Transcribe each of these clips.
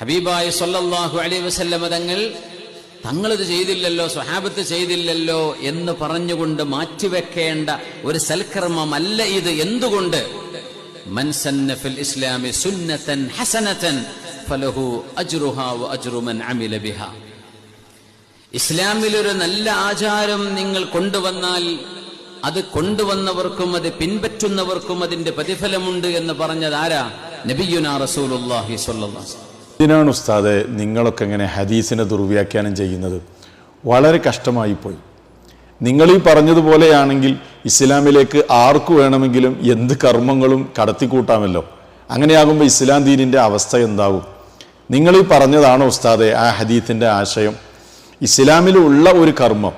ഹബീബായ സൊല്ലാഹു അലൈഹി വസല്ലമ തങ്ങൾ തങ്ങളിത് ചെയ്തില്ലല്ലോ സ്വഹാബത്ത് ചെയ്തില്ലല്ലോ എന്ന് പറഞ്ഞുകൊണ്ട് മാറ്റിവെക്കേണ്ട ഒരു സൽക്കർമ്മമല്ല ഇത് എന്തുകൊണ്ട്? മൻ സന്ന ഫിൽ ഇസ്ലാമി സുന്നതൻ ഹസനതൻ ഫലഹു അമില ഇസ്ലാമിൽ ഒരു നല്ല ആചാരം നിങ്ങൾ കൊണ്ടുവന്നാൽ അത് കൊണ്ടുവന്നവർക്കും അത് പിൻപറ്റുന്നവർക്കും അതിന്റെ പ്രതിഫലമുണ്ട് എന്ന് പറഞ്ഞത് ആരാ? നബിയുന റസൂലുള്ളാഹി സ്വല്ലല്ലാഹു അലൈഹി. ഇതിനാണ് ഉസ്താദെ നിങ്ങളൊക്കെ ഇങ്ങനെ ഹദീസിനെ ദുർവ്യാഖ്യാനം ചെയ്യുന്നത്? വളരെ കഷ്ടമായി പോയി. നിങ്ങൾ ഈ പറഞ്ഞതുപോലെയാണെങ്കിൽ ഇസ്ലാമിലേക്ക് ആർക്കു വേണമെങ്കിലും എന്ത് കർമ്മങ്ങളും കടത്തിക്കൂട്ടാമല്ലോ. അങ്ങനെയാകുമ്പോൾ ഇസ്ലാം ദീനിന്റെ അവസ്ഥ എന്താകും നിങ്ങൾ ഈ പറഞ്ഞതാണോ ഉസ്താദെ ആ ഹദീത്തിന്റെ ആശയം. ഇസ്ലാമിലുള്ള ഒരു കർമ്മം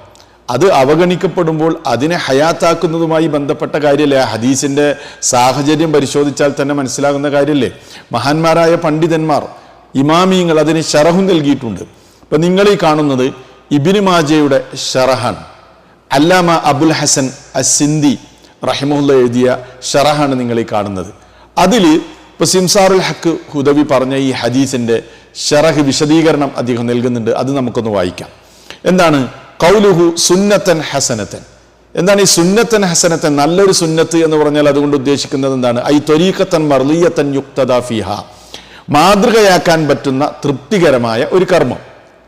അത് അവഗണിക്കപ്പെടുമ്പോൾ അതിനെ ഹയാത്താക്കുന്നതുമായി ബന്ധപ്പെട്ട കാര്യമല്ലേ ആ ഹദീസിന്റെ സാഹചര്യം പരിശോധിച്ചാൽ തന്നെ മനസ്സിലാകുന്ന കാര്യമല്ലേ മഹാന്മാരായ പണ്ഡിതന്മാർ ഇമാമിയങ്ങൾ അതിന് ഷറഹും നൽകിയിട്ടുണ്ട്. ഇപ്പം നിങ്ങൾ ഈ കാണുന്നത് ഇബിന് മാജയുടെ ഷറഹൻ അല്ലാമ അബുൽ ഹസൻ അസിന്ദി റഹിമുല്ല എഴുതിയ ഷറഹാണ് നിങ്ങൾ ഈ കാണുന്നത്. അതിൽ ഇപ്പൊ സിംസാറുൽ ഹക്ക് ഹുദവി പറഞ്ഞ ഈ ഹദീസിന്റെ ഷറഹ് വിശദീകരണം അദ്ദേഹം നൽകുന്നുണ്ട്. അത് നമുക്കൊന്ന് വായിക്കാം. എന്താണ്? കൗലുഹു സുന്നത്തൻ ഹസനത്തൻ. എന്താണ് ഈ സുന്നത്തൻ ഹസനത്തൻ? നല്ലൊരു സുന്നത്ത് എന്ന് പറഞ്ഞാൽ അതുകൊണ്ട് ഉദ്ദേശിക്കുന്നത് എന്താണ്? ഐ ത്വരീഖത്തൻ മർലീയത്തൻ യുക്തദാ ഫിഹ. മാതൃകയാക്കാൻ പറ്റുന്ന തൃപ്തികരമായ ഒരു കർമ്മം.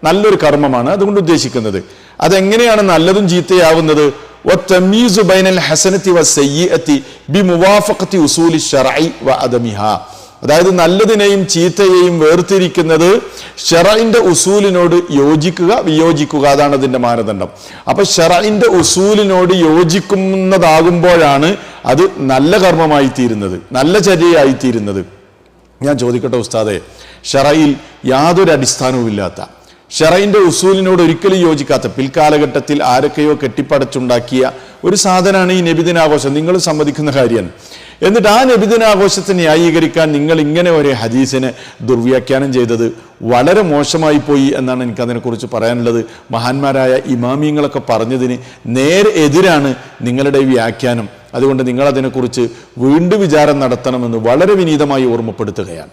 നല്ലൊരു കർമ്മമാണ് അതുകൊണ്ട് ഉദ്ദേശിക്കുന്നത്. അതെങ്ങനെയാണ് നല്ലതും ചീത്തയാവുന്നത്? അതായത് നല്ലതിനെയും ചീത്തയെയും വേർതിരിക്കുന്നത് ഷെറൈന്റെ ഉസൂലിനോട് യോജിക്കുക വിയോജിക്കുക അതാണ് അതിന്റെ മാനദണ്ഡം. അപ്പൊ ഷെറൈന്റെ ഉസൂലിനോട് യോജിക്കുന്നതാകുമ്പോഴാണ് അത് നല്ല കർമ്മമായി തീരുന്നത് നല്ല ചര്യയായി തീരുന്നത് ഞാൻ ചോദിക്കട്ടെ ഉസ്താദെ ഷറയിൽ യാതൊരു അടിസ്ഥാനവുമില്ലാത്ത ഷറയിന്റെ ഉസൂലിനോട് ഒരിക്കലും യോജിക്കാത്ത പിൽക്കാലഘട്ടത്തിൽ ആരൊക്കെയോ കെട്ടിപ്പടച്ചുണ്ടാക്കിയ ഒരു സാധനമാണ് ഈ നബിദിനാഘോഷം. നിങ്ങൾ സമ്മതിക്കുന്ന കാര്യമാണ് എന്നിട്ട് ആ നബിദിനാഘോഷത്തെ ന്യായീകരിക്കാൻ നിങ്ങൾ ഇങ്ങനെ ഒരു ഹദീസിനെ ദുർവ്യാഖ്യാനം ചെയ്തത് വളരെ മോശമായി പോയി എന്നാണ് എനിക്ക് അതിനെക്കുറിച്ച് പറയാനുള്ളത്. മഹാന്മാരായ ഇമാമിയങ്ങളൊക്കെ പറഞ്ഞതിന് നേരെ എതിരാണ് നിങ്ങളുടെ വ്യാഖ്യാനം. അതുകൊണ്ട് നിങ്ങൾ അതിനെക്കുറിച്ച് വീണ്ടും വിചാരം നടത്തണമെന്ന് വളരെ വിനീതമായി ഓർമ്മപ്പെടുത്തുകയാണ്.